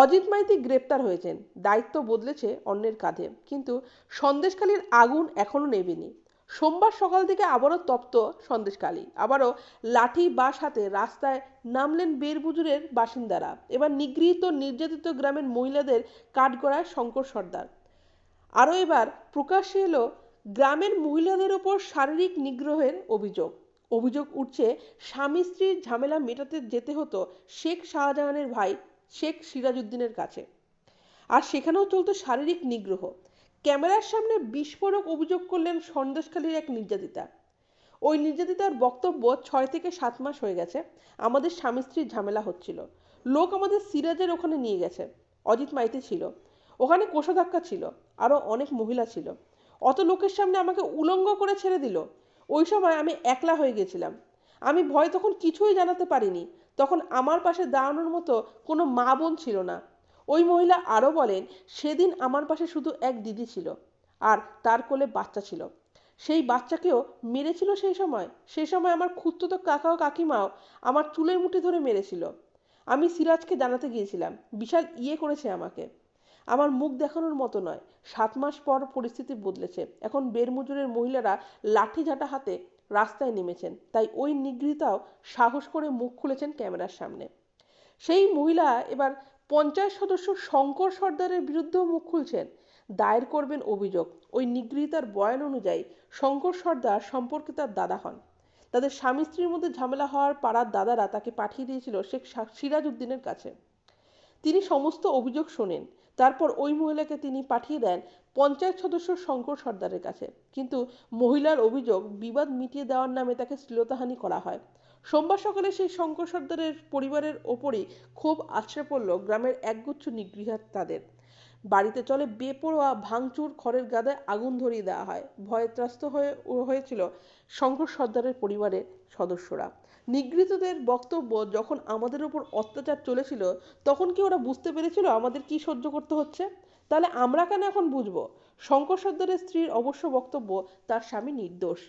অজিত মাইতি গ্রেপ্তার হয়েছেন। দায়িত্ব বদলেছে অন্যের কাঁধে। কিন্তু সন্দেশকালীর আগুন এখনও নেবেনি সোমবার সকাল থেকে আবারও তপ্ত সন্দেশকালী আবারও লাঠি বাস হাতে রাস্তায় নামলেন বেরবুজুরের বাসিন্দারা। এবার নিগৃহীত নির্যাতিত গ্রামের মহিলাদের কাঠগড়ায় শঙ্কর সর্দার। আরও এবার প্রকাশ্যে এলো গ্রামের মহিলাদের ওপর শারীরিক নিগ্রহের অভিযোগ। অভিযোগ উঠছে, স্বামী স্ত্রীর ঝামেলা মেটাতে যেতে হতো শেখ শাহজাহানের ভাই শেখ সিরাজউদ্দিনের কাছে। আর সেখানেও চলতো শারীরিক নিগ্রহ। ক্যামেরার সামনে বিস্ফোরক অভিযোগ করলেন সন্দেশখালীর এক নির্যাতিতা। ওই নির্যাতিতার বক্তব্য ছয় থেকে সাত মাস হয়ে গেছে। আমাদের স্বামী স্ত্রীর ঝামেলা হচ্ছিল। লোক আমাদের সিরাজের ওখানে নিয়ে গেছে। অজিত মাইতি ছিল। ওখানে কোষাধাক্কা ছিল। আরও অনেক মহিলা ছিল। অত লোকের সামনে আমাকে উলঙ্গ করে ছেড়ে দিল। ওই সময় আমি একলা হয়ে গেছিলাম। আমি ভয় তখন কিছুই জানাতে পারিনি। তখন আমার পাশে দাঁড়ানোর মতো কোনো মা বোন ছিল না। ওই মহিলা আরও বলেন, সেদিন আমার পাশে শুধু এক দিদি ছিল আর তার কোলে বাচ্চা ছিল। সেই বাচ্চাকেও মেরেছিল সেই সময়। সেই সময় আমার খুঁড়তো কাকা ও কাকিমাও আমার চুলের মুঠি ধরে মেরেছিল। আমি সিরাজকে জানাতে গিয়েছিলাম। বিশাল ইয়ে করেছে আমাকে। আমার মুখ দেখানোর মতো নয়। সাত মাস পর পরিস্থিতি বদলেছে। এখন বেরমজুরের মহিলারা লাঠি ঝাঁটা হাতে রাস্তায় নেমেছেন। তাই ওই নিগৃহীতাও সাহস করে মুখ খুলেছেন ক্যামেরার সামনে। সেই মহিলা এবার পঞ্চায়েত সদস্য শঙ্কর সর্দারের বিরুদ্ধেও মুখ খুলছেন। দায়ের করবেন অভিযোগ। ওই নিগৃহীতার বয়ান অনুযায়ী শঙ্কর সর্দার সম্পর্কে তার দাদা হন। তাদের স্বামী স্ত্রীর মধ্যে ঝামেলা হওয়ার পাড়ার দাদারা তাকে পাঠিয়ে দিয়েছিল শেখ সিরাজ উদ্দিনের কাছে। তিনি সমস্ত অভিযোগ শোনেন। তারপর ওই মহিলাকে তিনি পাঠিয়ে দেন পঞ্চায়েত সদস্য শঙ্কর সর্দারের কাছে। কিন্তু মহিলার অভিযোগ বিবাদ মিটিয়ে দেওয়ার নামে তাকে শ্লীলতাহানি করা হয়। সোমবার সকালে সেই শঙ্কর সর্দারের পরিবারের ওপরেই ক্ষোভ আছড়ে পড়ল গ্রামের একগুচ্ছ নিগৃহাত তাদের বাড়িতে চলে বেপরোয়া ভাঙচুর, খড়ের গাদায় আগুন ধরিয়ে দেওয়া হয়। ভয়ে ত্রস্ত হয়ে হয়েছিল শঙ্কর সর্দারের পরিবারের সদস্যরা। নিগৃহীতদের বক্তব্য, যখন আমাদের ওপর অত্যাচার চলেছিল, তখন কি ওরা বুঝতে পেরেছিল আমাদের কি সহ্য করতে হচ্ছে? তাহলে আমরা কেন এখন বুঝব? শঙ্কর সর্দারের স্ত্রীর অবশ্য বক্তব্য, তার স্বামী নির্দোষ।